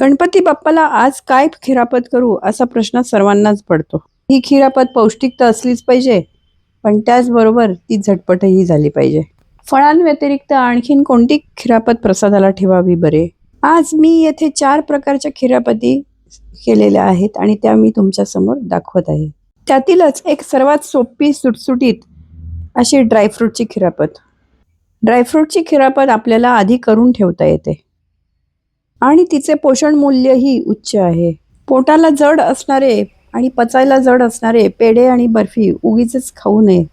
गणपती बाप्पाला आज काय खिरापत करू असा प्रश्न सर्वांनाच पडतो. ही खिरापत पौष्टिक तर असलीच पाहिजे पण त्याचबरोबर ती झटपटही झाली पाहिजे. फळांव्यतिरिक्त आणखीन कोणती खिरापत प्रसादाला ठेवावी बरे? आज मी येथे चार प्रकारच्या खिरापती केलेल्या आहेत आणि त्या मी तुमच्यासमोर दाखवत आहे. त्यातीलच एक सर्वात सोपी सुटसुटीत अशी ड्रायफ्रूटची खिरापत. ड्रायफ्रूटची खिरापत आपल्याला आधी करून ठेवता येते. आणि तिचे पोषण मूल्यही उच्च आहे. पोटाला जड असणारे आणि पचायला जड असणारे पेढे आणि बर्फी उगीच खाऊ नये.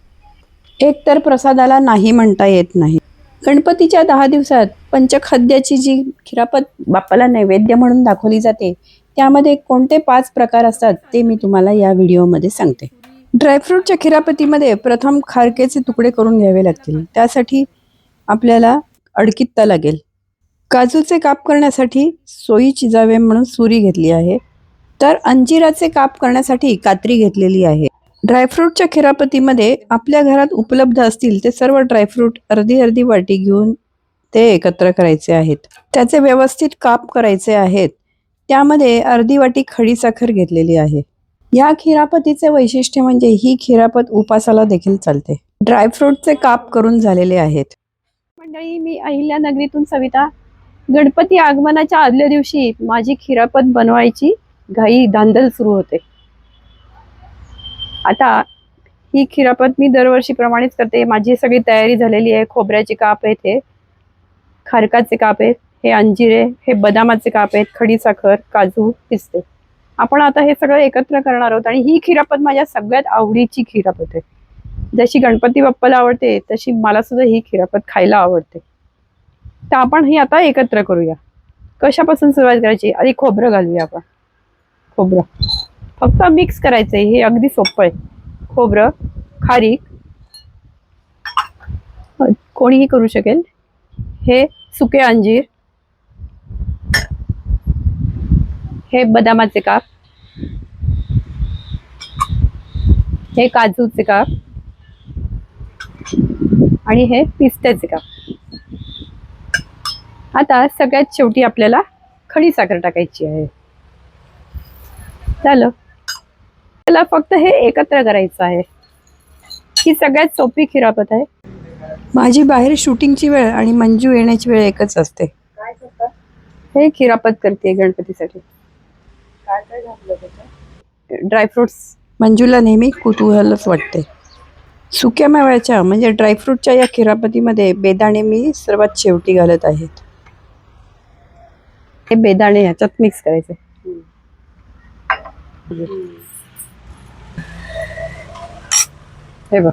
एक तर प्रसादाला नाही म्हणता येत नाही. गणपतीच्या दहा दिवसात पंचखाद्याची जी खिरापत बाप्पाला नैवेद्य म्हणून दाखवली जाते त्यामध्ये कोणते पाच प्रकार असतात ते मी तुम्हाला या व्हिडिओमध्ये सांगते. ड्रायफ्रूटच्या खिरापतीमध्ये प्रथम खारकेचे तुकडे करून घ्यावे लागतील. त्यासाठी आपल्याला अडकित्ता लागेल. काजूचे काप करण्यासाठी सोयी जावे म्हणून सुरी घेतली आहे. तर अंजिराचे काप करण्यासाठी कात्री घेतलेली आहे. ड्रायफ्रूटच्या खिरापतीमध्ये आपल्या घरात उपलब्ध असतील ते सर्व ड्रायफ्रूट अर्धी अर्धी वाटी घेऊन ते एकत्र करायचे आहेत. त्याचे व्यवस्थित काप करायचे आहेत. त्यामध्ये अर्धी वाटी खडी साखर घेतलेली आहे. या खिरापतीचे वैशिष्ट्य म्हणजे ही खिरापत उपासाला देखील चालते. ड्रायफ्रूटचे काप करून झालेले आहेत. मंडळी मी अहिल्या नगरीतून सविता गणपती आगमनाच्या आदल्या दिवशी माझी खिरापत बनवायची घाई धांदल सुरू होते. आता ही खिरापत मी दरवर्षीप्रमाणेच करते. माझी सगळी तयारी झालेली आहे. खोबऱ्याचे काप आहेत हे खारकाचे काप आहेत हे अंजिरे हे बदामाचे काप आहेत खडी साखर काजू पिस्ते. आपण आता हे सगळं एकत्र करणार आहोत आणि ही खिरापत माझ्या सगळ्यात आवडीची खिरापत आहे. जशी गणपती बाप्पाला आवडते तशी मला सुद्धा ही खिरापत खायला आवडते. तर आपण हे आता एकत्र करूया. कशापासून सुरुवात करायची? आधी खोबरं घालूया आपण. खोबरं. फक्त मिक्स करायचं आहे हे अगदी सोपं आहे. खोबरं खारीक. कोणीही करू शकेल. हे सुके अंजीर. हे बदामाचे काप. हे काजूचे काप. आणि हे पिस्त्याचे काप. आता सगळ्यात शेवटी आपल्याला खडी साखर टाकायची आहे. झालं. त्याला फक्त हे एकत्र करायचं आहे. ही सगळ्यात सोपी खिरापत आहे. माझी बाहेर शूटिंगची वेळ आणि मंजू येण्याची वेळ एकच असते. हे खिरापत करते गणपतीसाठी. ड्रायफ्रुट्स मंजूला नेहमी कुतूहलच वाटते. सुक्या मेव्याच्या म्हणजे ड्रायफ्रूटच्या या खिरापतीमध्ये बेदाणे मी सर्वात शेवटी घालत आहेत हे बेदाणे ह्याच्यात मिक्स करायचे. हे बघ.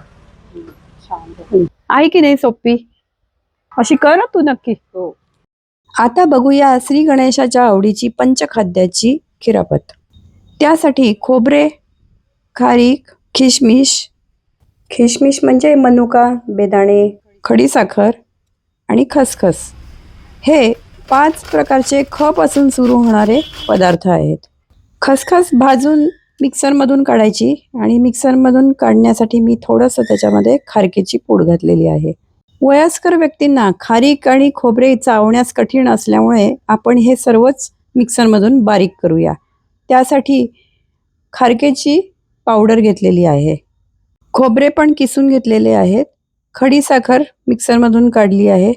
आहे की नाही सोपी अशी कर तू नक्की. हो. आता बघूया श्री गणेशाच्या आवडीची पंचखाद्याची खिरापत. त्यासाठी खोबरे खारीक खिशमिश खिशमिश म्हणजे मनुका बेदाणे खडीसाखर आणि खसखस. हे पाच प्रकारचे खप असून सुरू होणारे पदार्थ आहेत. खसखस भाजून मिक्सरमधून काढायची आणि मिक्सरमधून काढण्यासाठी मी थोडंसं त्याच्यामध्ये खारकेची पूड घातलेली आहे. वयस्कर व्यक्तींना खारीक आणि खोबरे चावण्यास कठीण असल्यामुळे आपण हे सर्वच मिक्सरमधून बारीक करूया. त्यासाठी खारकेची पावडर घेतलेली आहे. खोबरे पण किसून घेतलेले आहेत. खडी साखर मिक्सरमधून काढली आहे.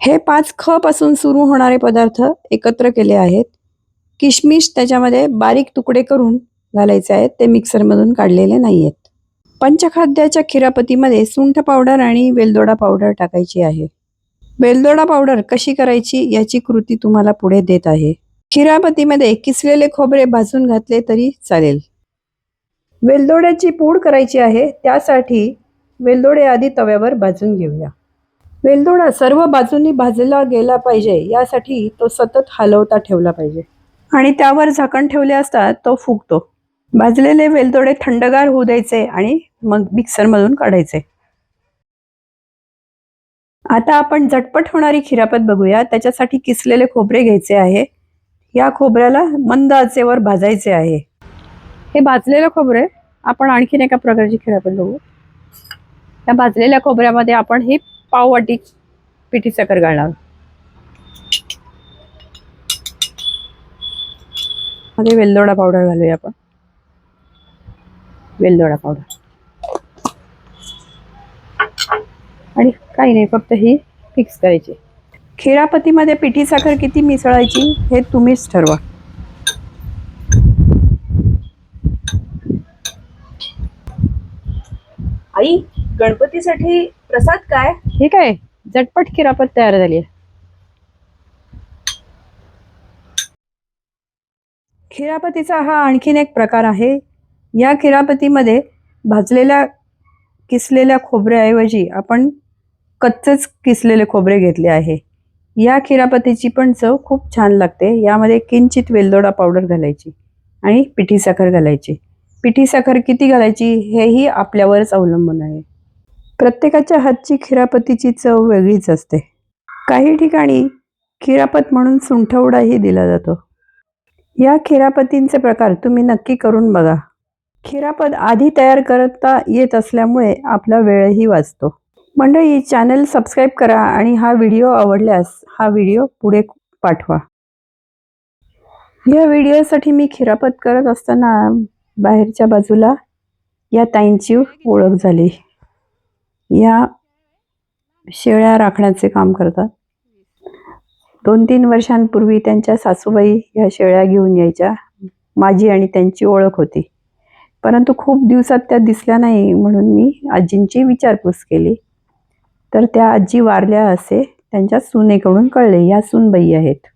हे पाच ख पासून सुरू होणारे पदार्थ एकत्र केले आहेत. किशमिश त्याच्यामध्ये बारीक तुकडे करून घालायचे आहेत. ते मिक्सरमधून काढलेले नाही आहेत पंचखाद्याच्या खिरापतीमध्ये सुंठ पावडर आणि वेलदोडा पावडर टाकायची आहे. वेलदोडा पावडर कशी करायची याची कृती तुम्हाला पुढे देत आहे. खिरापतीमध्ये किसलेले खोबरे भाजून घातले तरी चालेल. वेलदोड्याची पूड करायची आहे त्यासाठी वेलदोडे आधी तव्यावर भाजून घेऊया. वेलदोडा सर्व बाजूंनी भाजला गेला पाहिजे यासाठी तो सतत हलवता ठेवला पाहिजे. आणि त्यावर झाकण ठेवले असता तो फुगतो. भाजलेले वेलदोडे थंडगार होऊ द्यायचे आणि मग मिक्सरमधून काढायचे. आता आपण झटपट होणारी खिरापत बघूया. त्याच्यासाठी किसलेले खोबरे घ्यायचे आहे. या खोबऱ्याला मंद आचेवर भाजायचे आहे. हे भाजलेलं खोबरे आपण आणखीन एका प्रकारची खिरापत बघू. त्या भाजलेल्या खोबऱ्यामध्ये आपण ही पाववाटी पिठी साखर घालणार. मध्ये वेलदोडा पावडर घालूया आपण. वेलदोडा पावडर आणि काही नाही फक्त ही फिक्स करायची. खिरापतीमध्ये पिठी साखर किती मिसळायची हे तुम्हीच ठरवा. आई गणपतीसाठी प्रसाद काय? हे काय? झटपट खिरापत तयार झाली. आहे खिरापतीचा हा आणखीन एक प्रकार आहे. या खिरापतीमध्ये भाजलेल्या किसलेल्या खोबऱ्याऐवजी आपण कच्चेच किसलेले खोबरे घेतले आहे. या खिरापतीची पण चव खूप छान लागते. यामध्ये किंचित वेलदोडा पावडर घालायची आणि पिठी साखर घालायची. पिठी साखर किती घालायची हेही आपल्यावरच अवलंबून आहे. प्रत्येकाच्या हातची खिरापतीची चव वेगळीच असते. काही ठिकाणी खिरापत म्हणून सुंठवडाही दिला जातो. या खिरापतींचे प्रकार तुम्ही नक्की करून बघा. खिरापत आधी तयार करता येत असल्यामुळे आपला वेळही वाचतो. मंडळी चॅनल सबस्क्राईब करा आणि हा व्हिडिओ आवडल्यास हा व्हिडिओ पुढे पाठवा. या व्हिडिओसाठी मी खिरापत करत असताना बाहेरच्या बाजूला या ताईंची ओळख झाली. या शेळ्या राखण्याचे काम करतात. दोन तीन वर्षांपूर्वी त्यांच्या सासूबाई ह्या शेळ्या घेऊन यायच्या. माझी आणि त्यांची ओळख होती. परंतु खूप दिवसात त्या दिसल्या नाही म्हणून मी आजींची विचारपूस केली. तर त्या आजी वारल्या असे त्यांच्या सुनेकडून कळले या सूनबाई आहेत.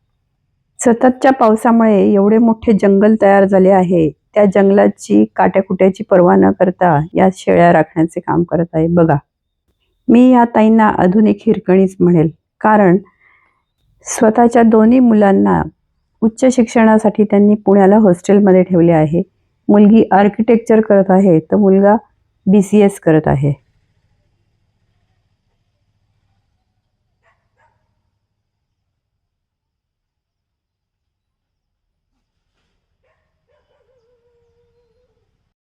सततच्या पावसामुळे एवढे मोठे जंगल तयार झाले आहे. त्या जंगलाची काट्याकुट्याची पर्वा न करता या शेळ्या राखण्याचे काम करत आहे. बघा. मी या ताईंना आधुनिक हिरकणीच म्हणेल. कारण स्वतःच्या दोन्ही मुलांना उच्च शिक्षणासाठी त्यांनी पुण्याला हॉस्टेलमध्ये ठेवले आहे. मुलगी आर्किटेक्चर करत आहे तर मुलगा बी सी एस करत आहे.